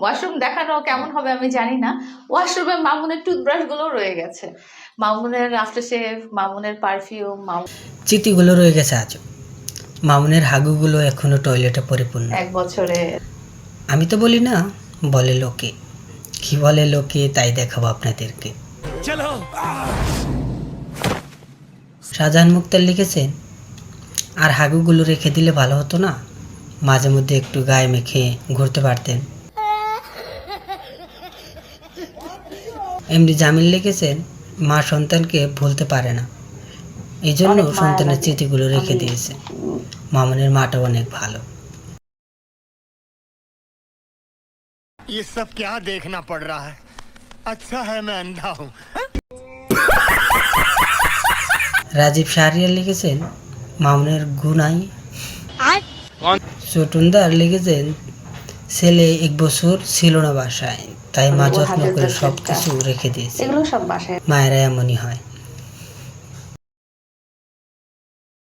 Washroom দেখানো কেমন হবে আমি জানি না। ওয়াশরুমে মামুনের টুথব্রাশগুলো রয়ে গেছে। মামুনের আফটার শেভ মামুনের পারফিউম চিঠিগুলো রয়ে গেছে আজও। মামুনের হাগুগুলো এখনও টয়লেটে পরিপূর্ণ। এক বছরে। আমি তো বলি না বলে লোকে। কি বলে লোকে তাই দেখাবো আপনাদেরকে। শাহজাহান মুক্তার লিখেছেন আর হাগুগুলো রেখে দিলে ভালো হতো না? মাঝে মধ্যে একটু গায়ে মেখে ঘুরতে পারতেন। এমনি জামিল লিখেছেন মা সন্তানকে ভুলতে পারে না এই জন্য অনেক মায়া সন্তানের লাগে। স্মৃতিগুলো রেখে আমি- দিয়েছে মামনের মাটা অনেক ভালো ये सब क्या देखना पड़ रहा है अच्छा है मैं अंधा हूँ রাজীব শাহরিয়ার লিখেছেন মামুনের গুনাই চটুনদার লিখেছেন ছেলে এক বছর ছিল না বাসায় তাই মা যত্ন করে সবকিছু সব কিছু রেখে দিয়েছে। এগুলো সব বাসায়। মায়েরা এমনই হয়।